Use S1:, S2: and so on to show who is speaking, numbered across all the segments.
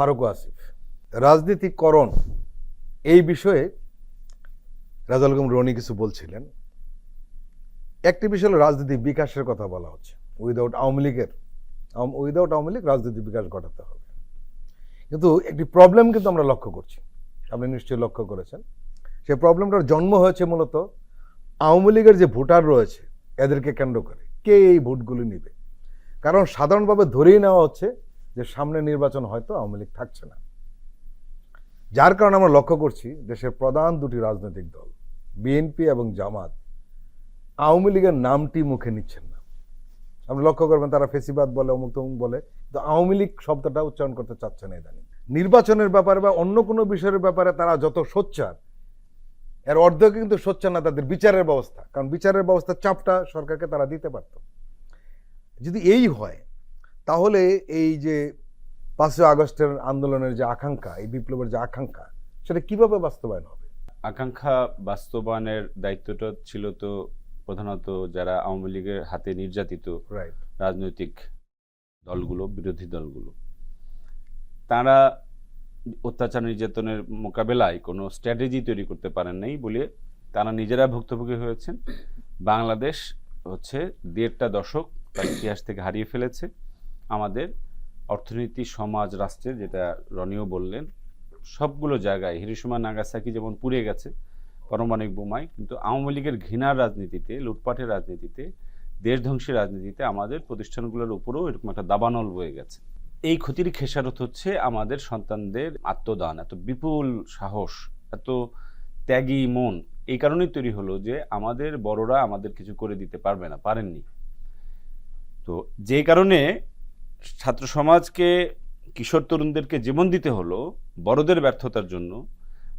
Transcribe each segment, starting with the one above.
S1: ফারুক আসিফ রাজনীতিকরণ এই বিষয়ে রাজাল গম রনি কিছু বলছিলেন। একটি বিষয় রাজনীতি বিকাশের কথা বলা হচ্ছে। উইদাউট আওয়ামী লীগের উইদাউট আওয়ামী লীগ রাজনীতি বিকাশ ঘটাতে হবে। কিন্তু একটি প্রবলেম কিন্তু আমরা লক্ষ্য করছি। আপনি নিশ্চয়ই লক্ষ্য করেছেন। সেই প্রবলেমটার জন্ম হয়েছে মূলত আওয়ামী লীগের যে ভোটার রয়েছে, এদেরকে কেন্দ্র করে। কে এই ভোটগুলি নিবে? কারণ সাধারণভাবে ধরেই নেওয়া হচ্ছে যে সামনে নির্বাচন হয়তো আওয়ামী লীগ থাকছে না। যার কারণে আমরা লক্ষ্য করছি দেশের প্রধান দুটি রাজনৈতিক দল বিএনপি এবং জামাত, আওয়ামী লীগের নামটি মুখে নিচ্ছেন না। আপনি লক্ষ্য করবেন তারা ফেসিবাদ বলে, অমুক তমুক বলে, কিন্তু আওয়ামী লীগ শব্দটা উচ্চারণ করতে চাচ্ছে না ইদানিং। নির্বাচনের ব্যাপারে বা অন্য কোনো বিষয়ের ব্যাপারে তারা যত সোচ্চার, এর অর্ধেক কিন্তু সোচ্চার না তাদের বিচারের ব্যবস্থা, কারণ বিচারের ব্যবস্থার চাপটা সরকারকে তারা দিতে পারত। যদি এই হয় তাহলে এই যে পাঁচই আগস্টের আন্দোলনের যে আকাঙ্ক্ষা এই বিপ্লবের যে আকাঙ্ক্ষা সেটা কীভাবে বাস্তবায়ন হবে?
S2: আকাঙ্ক্ষা বাস্তবায়নের দায়িত্বটা ছিল তো প্রধানত যারা আওয়ামী লীগের হাতে নির্যাতিত রাজনৈতিক দলগুলো বিরোধী দলগুলো। তারা অত্যাচার নির্যাতনের মোকাবেলায় কোনো স্ট্র্যাটেজি তৈরি করতে পারেন নাই বলে তারা নিজেরা ভুক্তভোগী হয়েছেন। বাংলাদেশ হচ্ছে দেড়টা দশক তার ইতিহাস থেকে হারিয়ে ফেলেছে। আমাদের অর্থনীতি, সমাজ, রাষ্ট্রের যেটা রনিও বললেন, সবগুলো জায়গায় হিরোশিমা, নাগাসাকি যেমন পুড়ে গেছে পারমাণবিক বোমায়, কিন্তু আওয়ামী লীগের ঘৃণার রাজনীতিতে, লুটপাটের রাজনীতিতে দেশধ্বংসী রাজনীতিতে আমাদের প্রতিষ্ঠানগুলোর উপরেও এরকম একটা দাবানল বয়ে গেছে। এই ক্ষতির খেসারত হচ্ছে আমাদের সন্তানদের আত্মদান, এত বিপুল সাহস, এত ত্যাগী মন। এই কারণেই তৈরি হলো যে আমাদের বড়রা আমাদের কিছু করে দিতে পারবে না, পারেননি। তো যে কারণে ছাত্র সমাজকে কিশোর তরুণদেরকে জীবন দিতে হলো বড়দের ব্যর্থতার জন্য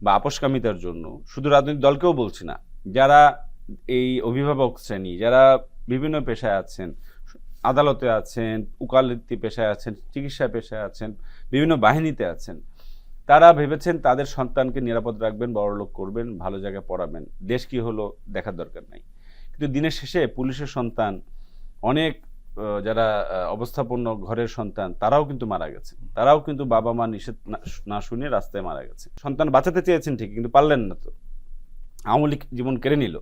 S2: বা আপসকামিতার জন্য। শুধু রাজনৈতিক দলকেও বলছি না, যারা এই অভিভাবক শ্রেণি, যারা বিভিন্ন পেশায় আছেন, আদালতে আছেন, উকালতি পেশায় আছেন, চিকিৎসা পেশায় আছেন, বিভিন্ন বাহিনীতে আছেন, তারা ভেবেছেন তাদের সন্তানকে নিরাপদ রাখবেন, বড়লোক করবেন, ভালো জায়গায় পড়াবেন। দেশ কি হলো দেখার দরকার নাই। কিন্তু দিনের শেষে পুলিশের সন্তান অনেক যারা অবস্থাপন্ন ঘরের সন্তান, তারাও কিন্তু মারা গেছে। তারাও কিন্তু বাবা মা নিষেধ না- শুনে রাস্তায় মারা গেছে। সন্তান বাঁচাতে চেয়েছেন ঠিক কিন্তু পারলেন না তো। আওয়ামী লীগ জীবন কেড়ে নিল।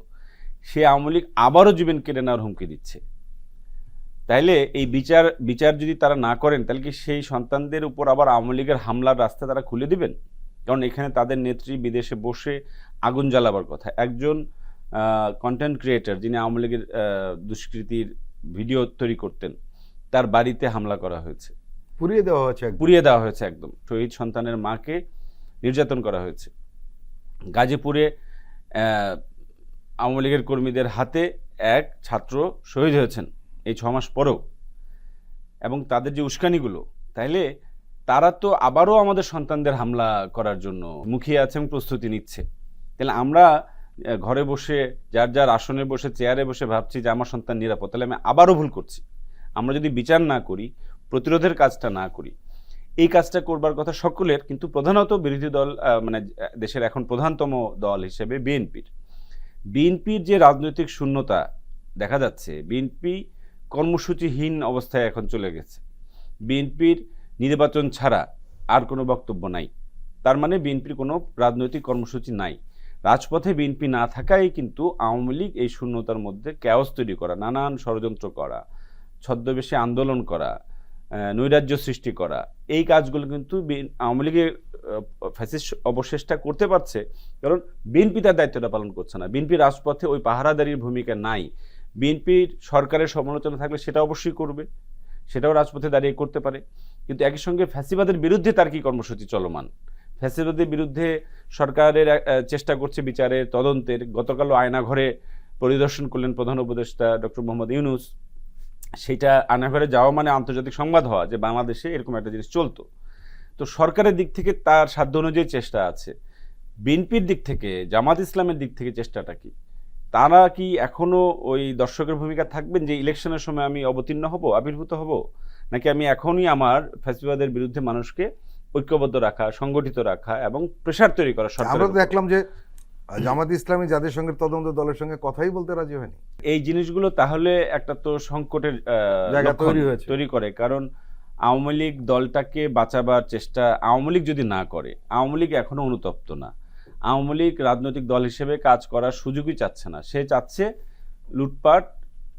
S2: সে আওয়ামী লীগ আবারও জীবন কেড়ে নেওয়ার হুমকি দিচ্ছে। তাইলে এই বিচার বিচার যদি তারা না করেন, তাহলে কি সেই সন্তানদের উপর আবার আওয়ামী লীগের হামলার রাস্তা তারা খুলে দিবেন? কারণ এখানে তাদের নেত্রী বিদেশে বসে আগুন জ্বালাবার কথা। একজন কন্টেন্ট ক্রিয়েটর যিনি আওয়ামী লীগের দুষ্কৃতির ভিডিও তৈরি করতেন। তার বাড়িতে হামলা করা হয়েছে।
S1: পুড়িয়ে দেওয়া হয়েছে
S2: পুড়িয়ে দেওয়া হয়েছে একদম। শহীদ সন্তানের মাকে নির্যাতন করা হয়েছে। গাজীপুরে আওয়ামী লীগের কর্মীদের হাতে এক ছাত্র শহীদ হয়েছেন এই ছ মাস পরেও। এবং তাদের যে উস্কানিগুলো তাইলে তারা তো আবারও আমাদের সন্তানদের হামলা করার জন্য মুখিয়ে আছে এবং প্রস্তুতি নিচ্ছে। তাহলে আমরা ঘরে বসে, যার যার আসনে বসে, চেয়ারে বসে ভাবছি যে আমার সন্তান নিরাপদ, তাহলে আমি আবারও ভুল করছি। আমরা যদি বিচার না করি, প্রতিরোধের কাজটা না করি, এই কাজটা করবার কথা সকলের, কিন্তু প্রধানত বিরোধী দল মানে দেশের এখন প্রধানতম দল হিসেবে বিএনপির। বিএনপির যে রাজনৈতিক শূন্যতা দেখা যাচ্ছে, বিএনপি কর্মসূচিহীন অবস্থায় এখন চলে গেছে। বিএনপির নির্বাচন ছাড়া আর কোনো বক্তব্য নাই। তার মানে বিএনপির কোনো রাজনৈতিক কর্মসূচি নাই। রাজপথে বিএনপি না থাকাই কিন্তু আওয়ামী লীগ এই শূন্যতার মধ্যে ক্যাওস তৈরি করা, নানান ষড়যন্ত্র করা, ছদ্মবেশে আন্দোলন করা নৈরাজ্য সৃষ্টি করা, এই কাজগুলো কিন্তু আওয়ামী লীগের ফ্যাসিস্ট অবশেষটা করতে পারছে। কারণ বিএনপি তার দায়িত্বটা পালন করছে না। বিএনপি রাজপথে ওই পাহারাদারির ভূমিকা নাই। বিএনপির সরকারের সমালোচনা থাকলে সেটা অবশ্যই করবে। সেটাও রাজপথে দাঁড়িয়ে করতে পারে। কিন্তু একই সঙ্গে ফ্যাসিবাদের বিরুদ্ধে তার কি কর্মসূচি চলমান? ফ্যাসিবাদের বিরুদ্ধে সরকারের চেষ্টা করছে বিচারের তদন্তের। গতকালও আয়নাঘরে পরিদর্শন করলেন প্রধান উপদেষ্টা ডক্টর মোহাম্মদ ইউনুস। সেটা আয়নাঘরে যাওয়া মানে আন্তর্জাতিক সংবাদ হওয়া যে বাংলাদেশে এরকম একটা জিনিস চলতো। তো সরকারের দিক থেকে তার সাধ্য অনুযায়ী চেষ্টা আছে। বিএনপির দিক থেকে, জামাত ইসলামের দিক থেকে চেষ্টাটা কি? তারা কি এখনও ওই দর্শকের ভূমিকা থাকবেন যে ইলেকশনের সময় আমি অবতীর্ণ হব, আবির্ভূত হব? নাকি আমি এখনই আমার ফ্যাসিবাদের বিরুদ্ধে মানুষকে ঐক্যবদ্ধ রাখা সংগঠিত রাখা এবং প্রেশার তৈরি করা
S1: আমরা তো দেখলাম যে জামাত ইসলামী যাদের সঙ্গে তদন্ত দলের সঙ্গে কথাই বলতে রাজি হয়নি।
S2: এই জিনিসগুলো তাহলে একটা তো সংকটের
S1: জায়গা তৈরি হয়েছে।
S2: তৈরি করে। কারণ আওয়ামী লীগ দলটাকে বাঁচাবার চেষ্টা আওয়ামী লীগ যদি না করে আওয়ামী লীগ এখনও অনুতপ্ত না। আওয়ামী লীগ রাজনৈতিক দল হিসেবে কাজ করার সুযোগই চাচ্ছে না। সে চাচ্ছে লুটপাট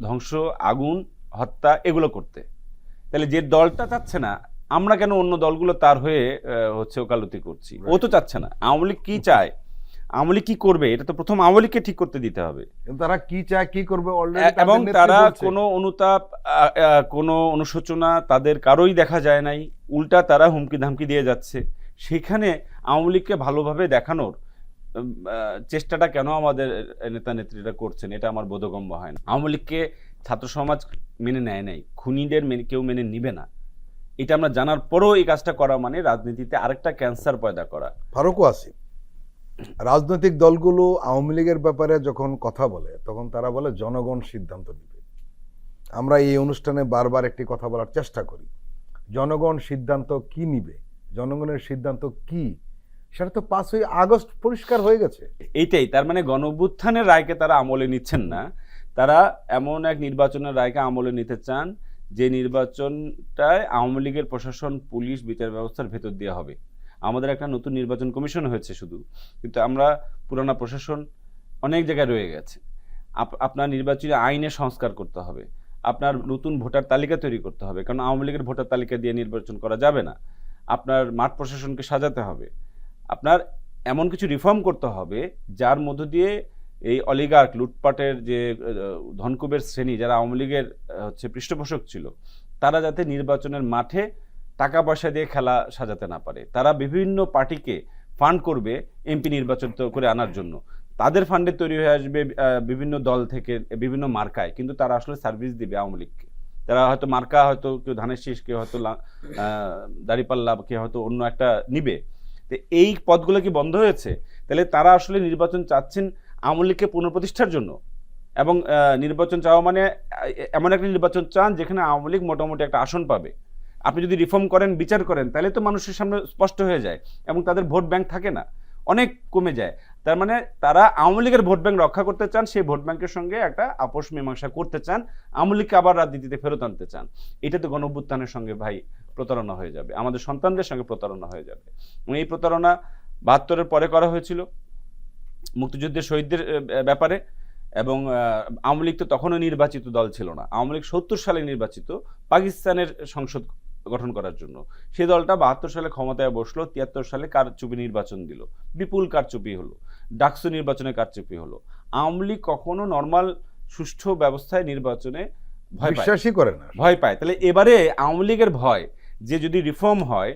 S2: ধ্বংস আগুন হত্যা এগুলো করতে। তাহলে যে দলটা চাচ্ছে না আমরা কেন অন্য দলগুলো তার হয়ে হচ্ছে ওকালতি করছি? ও তো চাচ্ছে না। আওয়ামী লীগ কি চায়? আওয়ামী লীগ কি করবে? এটা তো প্রথম আওয়ামী লীগকে ঠিক করতে দিতে হবে।
S1: তারা কি চায় কি করবে
S2: এবং তারা কোনো অনুতাপ কোনো অনুশোচনা তাদের কারোই দেখা যায় নাই। উল্টা তারা হুমকি ধামকি দিয়ে যাচ্ছে। সেখানে আওয়ামী লীগকে ভালোভাবে দেখানোর চেষ্টাটা কেন আমাদের নেতা নেত্রীরা করছেন এটা আমার বোধগম্য হয় না। আওয়ামী লীগকে ছাত্র সমাজ মেনে নেয় নাই। খুনিদের মেনে কেউ মেনে নিবে না। এটা আমরা জানার পরেও এই কাজটা করা মানে রাজনীতিতে আরেকটা ক্যান্সার পয়দা করা।
S1: ফারুকও আসি রাজনৈতিক দলগুলো আওয়ামী লীগের ব্যাপারে যখন কথা বলে তখন তারা বলে জনগণ সিদ্ধান্ত নেবে। আমরা এই অনুষ্ঠানে বারবার একটি কথা বলার চেষ্টা করি। জনগণ সিদ্ধান্ত কি নিবে? জনগণের সিদ্ধান্ত কি? সেটা তো পাঁচই আগস্ট পরিষ্কার হয়ে গেছে।
S2: এইটাই তার মানে গণ রায়কে তারা আমলে নিচ্ছেন না। তারা এমন এক নির্বাচনের রায়কে আমলে নিতে চান যে নির্বাচনটায় আওয়ামী লীগের প্রশাসন, পুলিশ, বিচার ব্যবস্থার ভেতর দিয়ে হবে। আমাদের একটা নতুন নির্বাচন কমিশন হয়েছে শুধু। কিন্তু আমরা পুরানা প্রশাসন অনেক জায়গায় রয়ে গেছে। আপ- আপনার নির্বাচনী আইনে সংস্কার করতে হবে। আপনার নতুন ভোটার তালিকা তৈরি করতে হবে। কারণ আওয়ামী লীগের ভোটার তালিকা দিয়ে নির্বাচন করা যাবে না। আপনার মাঠ প্রশাসনকে সাজাতে হবে। আপনার এমন কিছু রিফর্ম করতে হবে, যার মধ্য দিয়ে এই অলিগার্ক লুটপাটের যে ধনকুবের শ্রেণি, যারা আওয়ামী লীগের হচ্ছে পৃষ্ঠপোষক ছিল, তারা যাতে নির্বাচনের মাঠে টাকা পয়সা দিয়ে খেলা সাজাতে না পারে। তারা বিভিন্ন পার্টিকে ফান্ড করবে এমপি নির্বাচন তো করে আনার জন্য। তাদের ফান্ডে তৈরি হয়ে আসবে বিভিন্ন দল থেকে, বিভিন্ন মার্কায়। কিন্তু তারা আসলে সার্ভিস দিবে আওয়ামী লীগকে। তারা হয়তো মার্কা হয়তো কেউ ধানের শীষ কেউ হয়তো দাঁড়িপাল্লা, কেউ হয়তো অন্য একটা নিবে। তো এই পদগুলো কি বন্ধ হয়েছে? তাহলে তারা আসলে নির্বাচন চাচ্ছেন আওয়ামী লীগকে পুনঃপ্রতিষ্ঠার জন্য। এবং নির্বাচন চাওয়া মানে এমন একটা নির্বাচন চান যেখানে আওয়ামী লীগ মোটামুটি একটা আসন পাবে। আপনি যদি রিফর্ম করেন, বিচার করেন, তাহলে তো মানুষের সামনে স্পষ্ট হয়ে যায় এবং তাদের ভোট ব্যাংক থাকে না। অনেক কমে যায়। তার মানে তারা আওয়ামী লীগের ভোট ব্যাংক রক্ষা করতে চান, সেই ভোট ব্যাংকের সঙ্গে একটা আপোষ মীমাংসা করতে চান। আওয়ামী লীগকে আবার রাজনীতিতে ফেরত আনতে চান। এটা তো গণ সঙ্গে ভাই প্রতারণা হয়ে যাবে। আমাদের সন্তানদের সঙ্গে প্রতারণা হয়ে যাবে। এই প্রতারণা বাহাত্তরের পরে করা হয়েছিল। মুক্তিযুদ্ধের শহীদদের ব্যাপারে এবং আওয়ামী লীগ তো তখনও নির্বাচিত দল ছিল না। আওয়ামী লীগ সত্তর সালে নির্বাচিত পাকিস্তানের সংসদ গঠন করার জন্য। সেই দলটা বাহাত্তর সালে ক্ষমতায় বসল তিয়াত্তর সালে কারচুপি নির্বাচন দিল। বিপুল কারচুপি হলো ডাকসু নির্বাচনে কারচুপি হলো। আওয়ামী লীগ কখনো নর্মাল সুষ্ঠু ব্যবস্থায় নির্বাচনে ভয় পায়।
S1: বিশ্বাসই করে না।
S2: ভয় পায়। তাহলে এবারে আওয়ামী লীগের ভয় যে যদি রিফর্ম হয়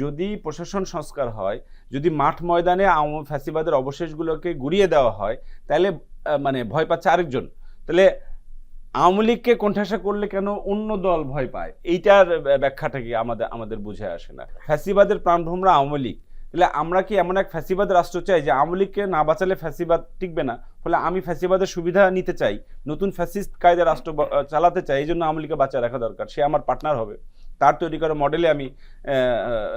S2: যদি প্রশাসন সংস্কার হয়, যদি মাঠ ময়দানে আওয়ামী ফ্যাসিবাদের অবশেষগুলোকে গুড়িয়ে দেওয়া হয়, তাহলে মানে ভয় পাচ্ছে আরেকজন। তাহলে আওয়ামী লীগকে কোণঠাসা করলে কেন অন্য দল ভয় পায়? এইটার ব্যাখ্যাটা কি আমাদের আমাদের বুঝে আসে না। ফ্যাসিবাদের প্রাণভ্রমরা আওয়ামী লীগ। তাহলে আমরা কি এমন এক ফ্যাসিবাদ রাষ্ট্র চাই যে আওয়ামী লীগকে না বাঁচালে ফ্যাসিবাদ টিকবে না? ফলে আমি ফ্যাসিবাদের সুবিধা নিতে চাই। নতুন ফ্যাসিস্ট কায়দা রাষ্ট্র চালাতে চাই, এই জন্য আওয়ামী লীগকে বাঁচায় রাখা দরকার। সে আমার পার্টনার হবে। তার তৈরি করা মডেলে আমি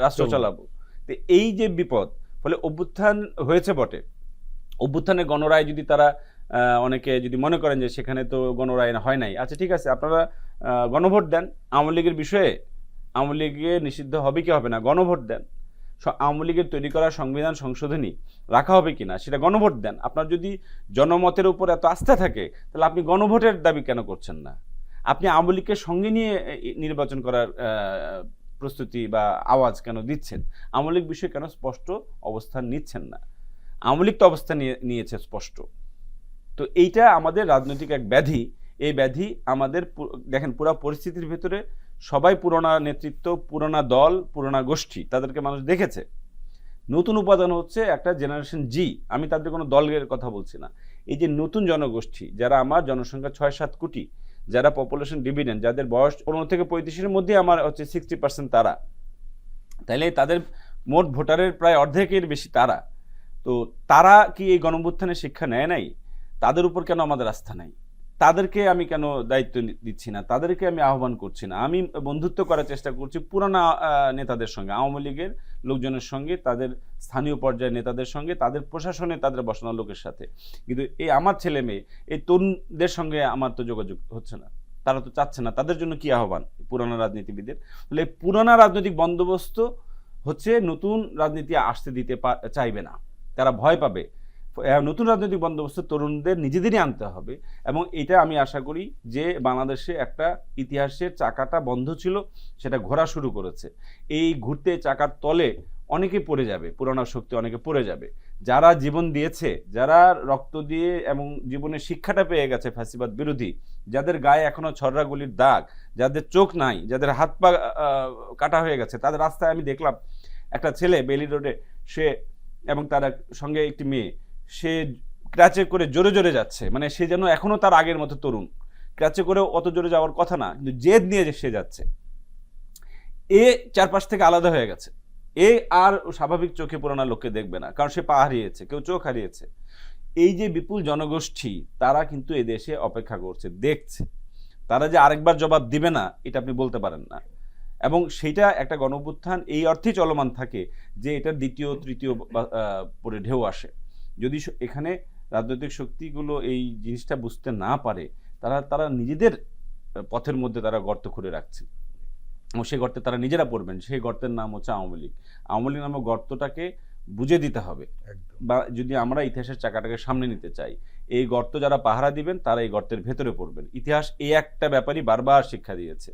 S2: রাষ্ট্র
S1: চালাবো।
S2: তো এই যে বিপদ ফলে অভ্যুত্থান হয়েছে বটে। অভ্যুত্থানের গণরায় যদি তারা অনেকে যদি মনে করেন যে সেখানে তো গণরায় হয় নাই আচ্ছা ঠিক আছে আপনারা গণভোট দেন। আওয়ামী লীগের বিষয়ে আওয়ামী লীগে নিষিদ্ধ হবে কি হবে না গণভোট দেন। আওয়ামী লীগের তৈরি করা সংবিধান সংশোধনী রাখা হবে কি না সেটা গণভোট দেন। আপনার যদি জনমতের উপর এত আস্থা থাকে তাহলে আপনি গণভোটের দাবি কেন করছেন না? আপনি আওয়ামী লীগকে সঙ্গে নিয়ে নির্বাচন করার প্রস্তুতি বা আওয়াজ কেন দিচ্ছেন? আওয়ামী লীগ বিষয়ে কেন স্পষ্ট অবস্থান নিচ্ছেন না? আওয়ামী লীগ তো অবস্থান নিয়ে- নিয়েছে স্পষ্ট। তো এইটা আমাদের রাজনৈতিক এক ব্যাধি। এই ব্যাধি আমাদের দেখেন, পুরো পরিস্থিতির ভিতরে সবাই পুরোনা নেতৃত্ব, পুরোনা দল, পুরোনা গোষ্ঠী, তাদেরকে মানুষ দেখেছে। নতুন উপাদান হচ্ছে একটা জেনারেশন জি। আমি তাদের কোনো দলের কথা বলছি না। এই যে নতুন জনগোষ্ঠী, যারা আমার জনসংখ্যা ছয় সাত কোটি যারা পপুলেশন ডিভিডেন্ট যাদের বয়স পনেরো থেকে পঁয়ত্রিশের মধ্যে আমার হচ্ছে সিক্সটি পার্সেন্ট তারা। তাইলে তাদের মোট ভোটারের প্রায় অর্ধেকের বেশি তারা। তো তারা কি এই গণভ্যুত্থানের শিক্ষা নেয় নাই? তাদের উপর কেন আমাদের আস্থা নাই? তাদেরকে আমি কেন দায়িত্ব দিচ্ছি না? তাদেরকে আমি আহ্বান করছি না। আমি বন্ধুত্ব করার চেষ্টা করছি পুরানা নেতাদের সঙ্গে। আওয়ামী লীগের লোকজনের সঙ্গে, তাদের স্থানীয় পর্যায়ের নেতাদের সঙ্গে, তাদের প্রশাসনে তাদের বসানো লোকের সাথে। কিন্তু এই আমার ছেলে মেয়ে, এই তরুণদের সঙ্গে আমার তো যোগাযোগ হচ্ছে না। তারা তো চাচ্ছে না। তাদের জন্য কি আহ্বান পুরানো রাজনীতিবিদের? তাহলে পুরানা রাজনৈতিক বন্দোবস্ত হচ্ছে নতুন রাজনীতি আসতে দিতে চাইবে না। তারা ভয় পাবে। নতুন রাজনৈতিক বন্দোবস্ত তরুণদের নিজেদেরই আনতে হবে। এবং এটা আমি আশা করি যে বাংলাদেশে একটা ইতিহাসের চাকাটা বন্ধ ছিল, সেটা ঘোরা শুরু করেছে। এই ঘুরতে চাকার তলে অনেকে পড়ে যাবে, পুরানো শক্তি অনেকে পড়ে যাবে। যারা জীবন দিয়েছে, যারা রক্ত দিয়ে এবং জীবনের শিক্ষাটা পেয়ে গেছে ফ্যাসিবাদ বিরোধী, যাদের গায়ে এখনও ছড়রাগুলির দাগ, যাদের চোখ নাই, যাদের হাত পা কাটা হয়ে গেছে, তাদের রাস্তায় আমি দেখলাম, একটা ছেলে বেলি রোডে, সে এবং তার সঙ্গে একটি মেয়ে সে ক্র্যাচে করে জোরে জোরে যাচ্ছে। মানে সে যেন এখনও তার আগের মতো তরুণ। ক্র্যাচে করেও অত জোরে যাওয়ার কথা না, কিন্তু জেদ নিয়ে যে সে যাচ্ছে। এ চারপাশ থেকে আলাদা হয়ে গেছে। এ আর স্বাভাবিক চোখে পুরানা লোককে দেখবে না, কারণ সে পা হারিয়েছে, কেউ চোখ হারিয়েছে। এই যে বিপুল জনগোষ্ঠী, তারা কিন্তু এ দেশে অপেক্ষা করছে, দেখছে। তারা যে আরেকবার জবাব দিবে না, এটা আপনি বলতে পারেন না। এবং সেইটা একটা গণঅভ্যুত্থান, এই অর্থেই চলমান থাকে যে এটা দ্বিতীয়, তৃতীয় পরে ঢেউ আসে। যদি এখানে রাজনৈতিক শক্তিগুলো এই জিনিসটা বুঝতে না পারে তারা তারা নিজেদের পথের মধ্যে তারা গর্ত করে রাখছে। এবং সেই গর্তে তারা নিজেরা পড়বেন সেই গর্তের নাম হচ্ছে আওয়ামী লীগ। আওয়ামী লীগ নামক গর্তটাকে বুঝে দিতে হবে। বা যদি আমরা ইতিহাসের চাকাটাকে সামনে নিতে চাই এই গর্ত যারা পাহারা দিবেন তারা এই গর্তের ভেতরে পড়বেন। ইতিহাস এই একটা ব্যাপারই বারবার শিক্ষা দিয়েছে।